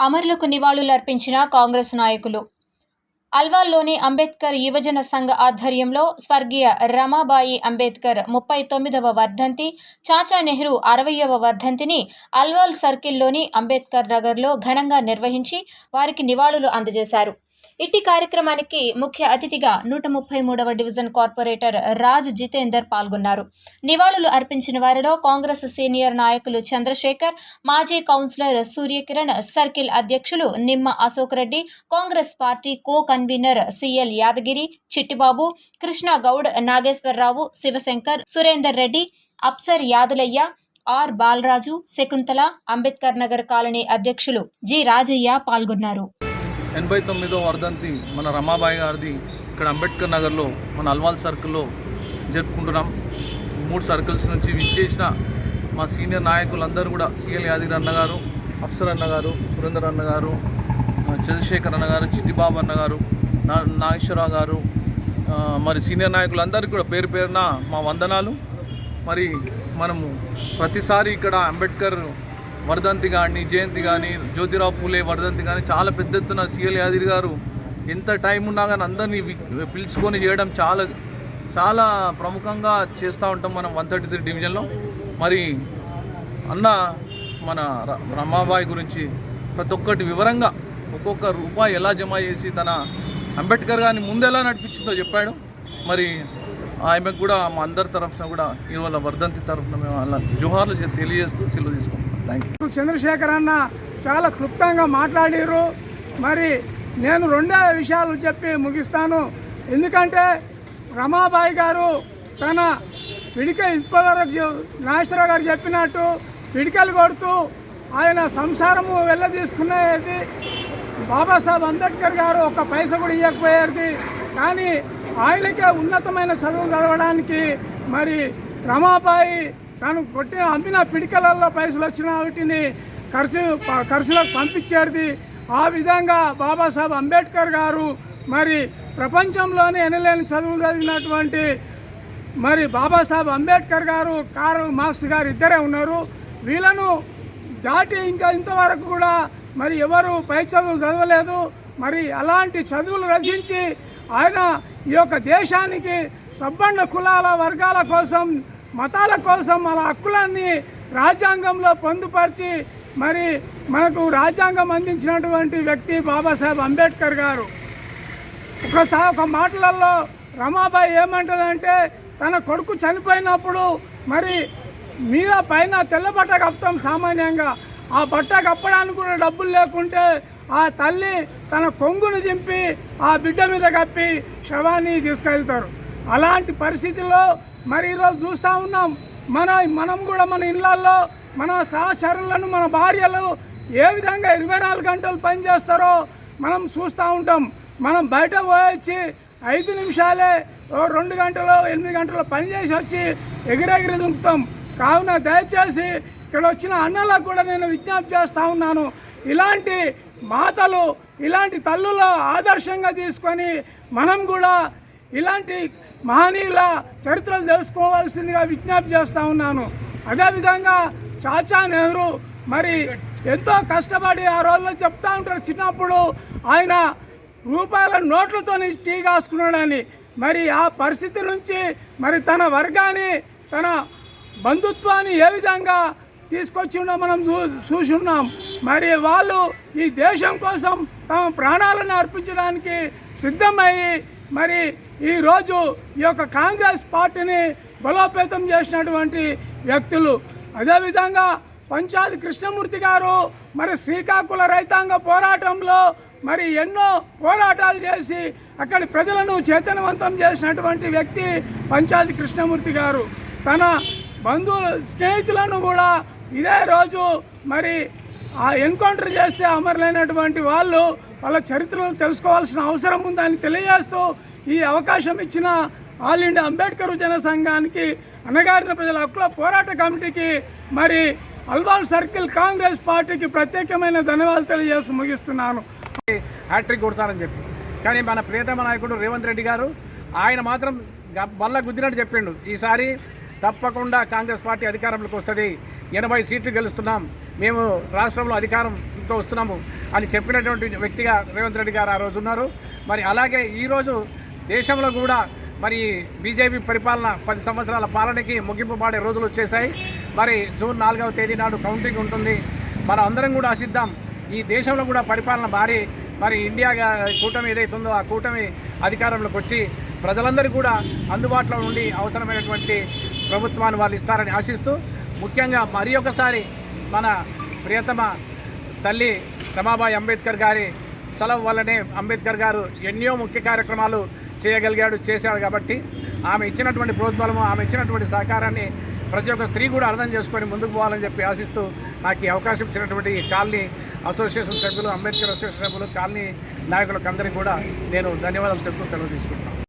అమరులకు నివాళులర్పించిన కాంగ్రెస్ నాయకులు. అల్వాల్లోని అంబేద్కర్ యువజన సంఘ ఆధ్వర్యంలో స్వర్గీయ రమాబాయి అంబేద్కర్ ముప్పై తొమ్మిదవ వర్ధంతి చాచా నెహ్రూ అరవయవ వర్ధంతిని అల్వాల్ సర్కిల్లోని అంబేద్కర్ నగర్లో ఘనంగా నిర్వహించి వారికి నివాళులు అందజేశారు. ఇట్టి కార్యక్రమానికి ముఖ్య అతిథిగా నూట ముప్పై మూడవ డివిజన్ కార్పొరేటర్ రాజ్ జితేందర్ పాల్గొన్నారు. నివాళులు అర్పించిన వారిలో కాంగ్రెస్ సీనియర్ నాయకులు చంద్రశేఖర్ మాజీ కౌన్సిలర్ సూర్యకిరణ్ సర్కిల్ అధ్యక్షులు Nimma Ashok Reddy Congress party co convener CL Yadagiri Chittibabu Krishna Goud Nageswara Rao Sivashankar Surender Reddy Afsar Yadulaiah R Balaraju Shakuntala Ambedkar Nagar colony అధ్యక్షులు జి రాజయ్య పాల్గొన్నారు. ఎనభై తొమ్మిదో వర్ధంతి మన రమాబాయి గారిది ఇక్కడ అంబేద్కర్ నగర్లో మన అల్వాల్ సర్కిల్లో జరుపుకుంటున్నాం. మూడు సర్కిల్స్ నుంచి విచ్చేసిన మా సీనియర్ నాయకులందరూ కూడా సిఎల్ యాదగిరి అన్న గారు అఫ్సర్ అన్నగారు సురేందర్ అన్న గారు చంద్రశేఖర్ అన్నగారు చిట్టిబాబు అన్న గారు నా నాగేశ్వరరావు గారు మరి సీనియర్ నాయకులందరికీ కూడా పేరు పేరున మా వందనాలు. మరి మనము ప్రతిసారి ఇక్కడ అంబేద్కర్ వర్ధంతి కానీ జయంతి కానీ జ్యోతిరావు పూలే వర్ధంతి కానీ చాలా పెద్ద ఎత్తున సీఎల్ యాదగిరి గారు ఎంత టైం ఉన్నా కానీ అందరినీ పిలుచుకొని చేయడం చాలా చాలా ప్రముఖంగా చేస్తూ ఉంటాం మనం వన్ థర్టీ త్రీ డివిజన్లో. మరి అన్న మన రమాబాయి గురించి ప్రతి ఒక్కటి వివరంగా ఒక్కొక్క రూపాయి ఎలా జమ చేసి తన అంబేద్కర్ గారిని ముందెలా నడిపించిందో చెప్పాడు. మరి ఆమెకు కూడా మా అందరి తరఫున కూడా ఇవాళ వర్ధంతి తరఫున మేము అలా జుహార్లు తెలియజేస్తూ సెలవు తీసుకుంటాం చంద్రశేఖర్ అన్న చాలా క్లుప్తంగా మాట్లాడారు మరి నేను రెండే విషయాలు చెప్పి ముగిస్తాను. ఎందుకంటే రమాబాయి గారు తన విడిక ఇప్పటివరకు నాగేశ్వరరావు గారు చెప్పినట్టు పిడికలు కొడుతూ ఆయన సంసారము వెళ్ళదీసుకునేది బాబాసాహెబ్ అంబేద్కర్ గారు. ఒక పైస కూడా ఇవ్వకపోయేది కానీ ఆయనకే ఉన్నతమైన చదువు చదవడానికి మరి రమాబాయి తను కొట్టిన అందిన పిడికలలో పైసలు వచ్చిన వాటిని ఖర్చు ఖర్చులకు పంపించేది ఆ విధంగా బాబాసాహెబ్ అంబేద్కర్ గారు. మరి ప్రపంచంలోనే ఎనలేని చదువులు చదివినటువంటి మరి బాబాసాహెబ్ అంబేద్కర్ గారు కార్ల్ మార్క్స్ గారు ఇద్దరే ఉన్నారు. వీళ్ళను దాటి ఇంకా ఇంతవరకు కూడా మరి ఎవరు పై చదువులు చదవలేదు. మరి అలాంటి చదువులు రచించి ఆయన ఈ యొక్క దేశానికి సబ్బండ కులాల వర్గాల కోసం మతాల కోసం మన హక్కులన్నీ రాజ్యాంగంలో పొందుపరిచి మరి మనకు రాజ్యాంగం అందించినటువంటి వ్యక్తి బాబాసాహెబ్ అంబేద్కర్ గారు. ఒకసారి ఒక మాటలలో రమాబాయి ఏమంటుందంటే తన కొడుకు చనిపోయినప్పుడు మరి మీద పైన తెల్ల బట్ట కప్పుతాం సామాన్యంగా. ఆ బట్ట కప్పడానికి కూడా డబ్బులు లేకుంటే ఆ తల్లి తన కొంగును చింపి ఆ బిడ్డ మీద కప్పి శవాన్ని తీసుకెళ్తారు. అలాంటి పరిస్థితుల్లో మరి ఈరోజు చూస్తూ ఉన్నాం. మన మనం కూడా మన ఇళ్ళల్లో మన సహచరులను మన భార్యలు ఏ విధంగా ఇరవై నాలుగు గంటలు పనిచేస్తారో మనం చూస్తూ ఉంటాం. మనం బయట పోయొచ్చి ఐదు నిమిషాలే ఓ రెండు గంటలు ఎనిమిది గంటలు పనిచేసి వచ్చి ఎగిరెగిరి దుంపుతాం కావున దయచేసి ఇక్కడ వచ్చిన అన్నలకు కూడా నేను విజ్ఞప్తి చేస్తూ ఉన్నాను. ఇలాంటి మాతలు ఇలాంటి తల్లుల ఆదర్శంగా తీసుకొని మనం కూడా ఇలాంటి మహనీయుల చరిత్రలు తెలుసుకోవాల్సిందిగా విజ్ఞప్తి చేస్తూ ఉన్నాను. అదేవిధంగా చాచా నెహ్రూ మరి ఎంతో కష్టపడి ఆ రోజుల్లో చెప్తా ఉంటారు చిన్నప్పుడు ఆయన రూపాయల నోట్లతో టీ కాసుకున్నాడని. మరి ఆ పరిస్థితి నుంచి మరి తన వర్గాన్ని తన బంధుత్వాన్ని ఏ విధంగా తీసుకొచ్చిండో మనం చూ చూసున్నాం. మరి వాళ్ళు ఈ దేశం కోసం తమ ప్రాణాలను అర్పించడానికి సిద్ధమయ్యి మరి ఈరోజు ఈ యొక్క కాంగ్రెస్ పార్టీని బలోపేతం చేసినటువంటి వ్యక్తులు అదేవిధంగా పంచాది కృష్ణమూర్తి గారు మరి శ్రీకాకుళ రైతాంగ పోరాటంలో మరి ఎన్నో పోరాటాలు చేసి అక్కడి ప్రజలను చైతన్యవంతం చేసినటువంటి వ్యక్తి పంచాది కృష్ణమూర్తి గారు. తన బంధువులు స్నేహితులను కూడా ఇదే రోజు మరి ఆ ఎన్కౌంటర్ చేస్తే అమరులైనటువంటి వాళ్ళు వాళ్ళ చరిత్రలు తెలుసుకోవాల్సిన అవసరం ఉందని తెలియజేస్తూ ఈ అవకాశం ఇచ్చిన ఆల్ ఇండియా అంబేద్కర్ జన సంఘానికి అన్నగారిన ప్రజల హక్కుల పోరాట కమిటీకి మరి అల్వాల్ సర్కిల్ కాంగ్రెస్ పార్టీకి ప్రత్యేకమైన ధన్యవాదాలు తెలియజేసి ముగిస్తున్నాను. హ్యాట్రిక్ కొడతానని చెప్పి. కానీ మన ప్రియతమ నాయకుడు రేవంత్ రెడ్డి గారు ఆయన మాత్రం బల్ల గుద్దినట్టు చెప్పిండు. ఈసారి తప్పకుండా కాంగ్రెస్ పార్టీ అధికారంలోకి వస్తుంది. ఎనభై సీట్లు గెలుస్తున్నాం. మేము రాష్ట్రంలో అధికారంతో వస్తున్నాము. అని చెప్పినటువంటి వ్యక్తిగా రేవంత్ రెడ్డి గారు ఆ రోజు ఉన్నారు. మరి అలాగే ఈరోజు దేశంలో కూడా మరి బీజేపీ పరిపాలన పది సంవత్సరాల పాలనకి ముగింపు పాడే రోజులు వచ్చేసాయి మరి జూన్ నాలుగవ తేదీ నాడు కౌంటింగ్ ఉంటుంది. మనం అందరం కూడా ఆశిద్దాం ఈ దేశంలో కూడా పరిపాలన భారీ. మరి ఇండియాగా కూటమి ఏదైతే ఉందో ఆ కూటమి అధికారంలోకి వచ్చి ప్రజలందరూ కూడా అందుబాటులో ఉండి అవసరమైనటువంటి ప్రభుత్వాన్ని వాళ్ళు ఇస్తారని ఆశిస్తూ ముఖ్యంగా మరి ఒకసారి మన ప్రియతమ తల్లి రమాబాయి అంబేద్కర్ గారి చలవ వల్లనే అంబేద్కర్ గారు ఎన్నో ముఖ్య కార్యక్రమాలు చేయగలిగాడు చేశాడు కాబట్టి ఆమె ఇచ్చినటువంటి ప్రోద్బలము ఆమె ఇచ్చినటువంటి సహకారాన్ని ప్రతి ఒక్క స్త్రీ కూడా అర్థం చేసుకొని ముందుకు పోవాలని చెప్పి ఆశిస్తూ నాకు ఈ అవకాశం ఇచ్చినటువంటి ఈ కాలనీ అసోసియేషన్ సభ్యులు అంబేద్కర్ అసోసియేషన్ సభ్యులు కాలనీ నాయకులకు అందరికీ కూడా నేను ధన్యవాదాలు చెప్తూ సెలవు తీసుకుంటున్నాను.